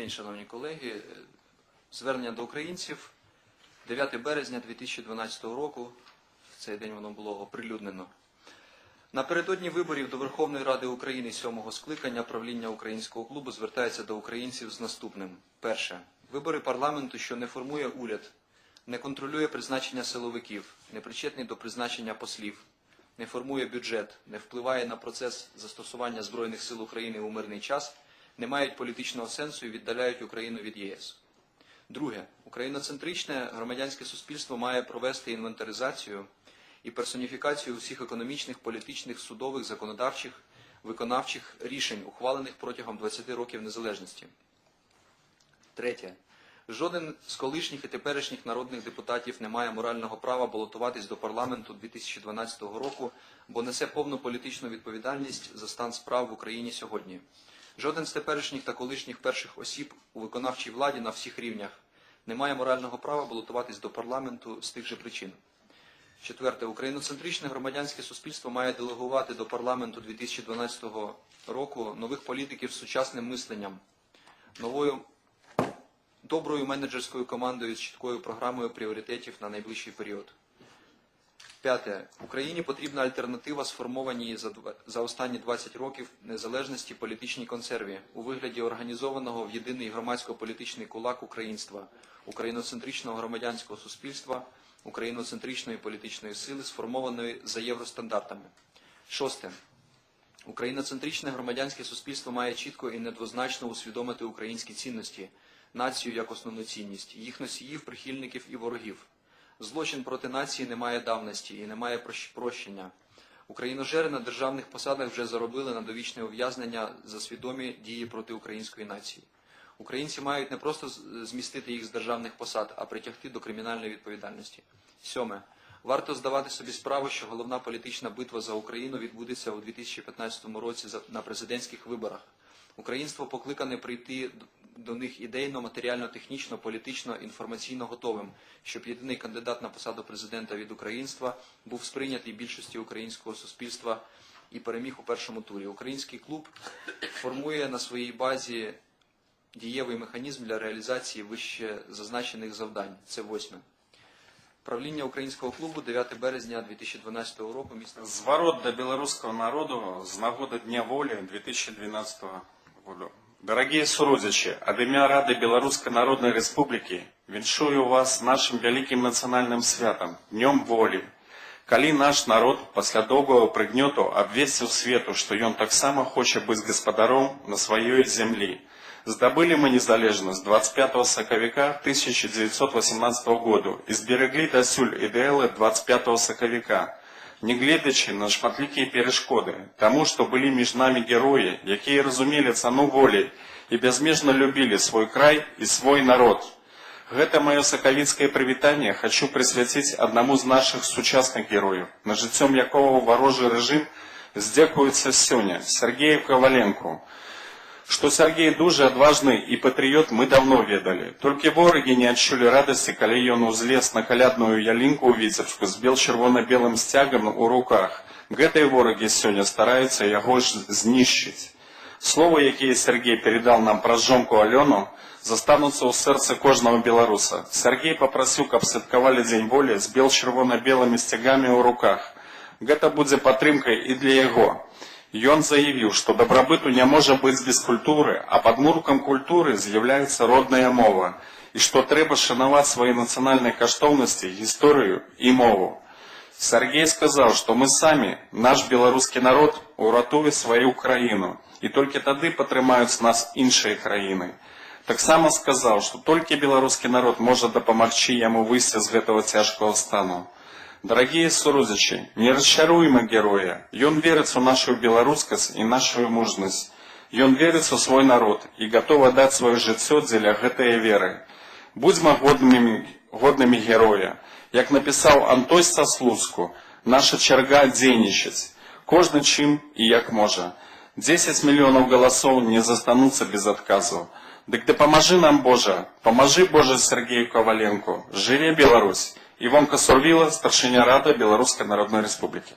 день, шановні колеги. Звернення до українців 9 березня 2012 року. В цей день воно було оприлюднено. Напередодні виборів до Верховної Ради України сьомого скликання правління українського клубу звертається до українців з наступним. Перше. Вибори парламенту, що не формує уряд, не контролює призначення силовиків, не причетний до призначення послів, не формує бюджет, не впливає на процес застосування Збройних сил України у мирний час, не мають політичного сенсу і віддаляють Україну від ЄС. Друге, україноцентричне громадянське суспільство має провести інвентаризацію і персоніфікацію всіх економічних, політичних, судових, законодавчих, виконавчих рішень, ухвалених протягом 20 років незалежності. Третє. Жоден з колишніх і теперішніх народних депутатів не має морального права балотуватись до парламенту 2012 року, бо несе повну політичну відповідальність за стан справ в Україні сьогодні. Жоден з теперішніх та колишніх перших осіб у виконавчій владі на всіх рівнях не має морального права балотуватись до парламенту з тих же причин. Четверте, україноцентричне громадянське суспільство має делегувати до парламенту 2012 року нових політиків з сучасним мисленням, новою доброю менеджерською командою з чіткою програмою пріоритетів на найближчий період. П'яте. Україні потрібна альтернатива сформованій за, за останні 20 років незалежності політичній консерві у вигляді організованого в єдиний громадсько-політичний кулак українства, україноцентричного громадянського суспільства, україноцентричної політичної сили, сформованої за євростандартами. Шосте. Україноцентричне громадянське суспільство має чітко і недвозначно усвідомити українські цінності, націю як основну цінність, їх носіїв, прихильників і ворогів. Злочин проти нації не має давності і не має прощ- прощення. Україножери на державних посадах вже заробили на довічне ув'язнення за свідомі дії проти української нації. Українці мають не просто змістити їх з державних посад, а притягти до кримінальної відповідальності. Сьоме. Варто здавати собі справу, що головна політична битва за Україну відбудеться у 2015 році на президентських виборах. Українство покликане прийти до них ідейно, матеріально, технічно, політично, інформаційно готовим, щоб єдиний кандидат на посаду президента від українства був сприйнятий більшості українського суспільства і переміг у першому турі. Український клуб формує на своїй базі дієвий механізм для реалізації вище зазначених завдань. Це восьме. Правління українського клубу 9 березня 2012 року місто З ворот до белорусского народу з нагоди Дня волі 2012 года. Дорогие суродичи, от ім'я Ради Білоруської Народної Республіки віншую вас нашим великим національним святом, Днем волі. Калі наш народ пасля доўгого прыгнёту абвесціў свету, што ён таксама хоча быць гаспадаром на сваёй зямлі. Здабылі мы незалежнасць 25 сакавіка 1918 году і збереглі дасюль ідэалы 25 – сакавіка, нягледзячы на шматлікія перашкоды, таму што былі між намі героі, якія разумелі цану волі і бязмежна любілі свой край і свой народ. Гэта маё сакавіцкае прывітанне хачу прысвяціць аднаму з нашых сучасных герояў, на жыццём якого варожы рэжым здзекуецца сёння, Сергею Коваленку. Што Сергей дуже адважны і патрыёт мы давно ведалі. Толькі ворагі не адчулі радасці, калі ён узлез на калядную ялінку ў віцебску з бел-чырвона-белым сцягам у руках. Гэтыя ворагі сёння стараюцца яго ж знішчыць. Словы, якія Сергей передал нам пра жонку Алену, застануцца ў сэрцы кожнага беларуса. Сергей папрасіў, каб святкавалі дзень волі з бел-чырвона-белымі сцягамі ў руках. Гэта будзе падтрымкай і для яго. Ён заявіў, што дабрабыту не можа быць без культуры, а падмуркам культуры з'яўляецца родная мова, і што трэба шанаваць свае нацыянальныя каштоўнасці, гісторыю і мову. Сергей сказаў, што мы самі, наш беларускі народ, уратуе сваю краіну, і толькі тады падтрымаюць нас іншыя краіны. Таксама сказаў, што толькі беларускі народ можа дапамагчы яму выйсці з гэтага цяжкага стану. Дорогие сурузичи, не расчаруймо героя. Ён верыць у нашу беларускасць і нашу мужнасць. Ён верыць у свой народ і готов даць сваё жыццё дзеля гэтай веры. Будзьма годнымі, годнымі героя. Як напісаў Антось Саслуцку, наша чарга дзейнічаць. Кожны чым і як можа. 10 мільёнаў галасоў не застануцца без адказу. Дык дапамажы нам Божа, памажы Божа Сергею Коваленко. Жыве Беларусь! Івонка Сурвіла, старшиня Рада Білоруської Народної Республіки.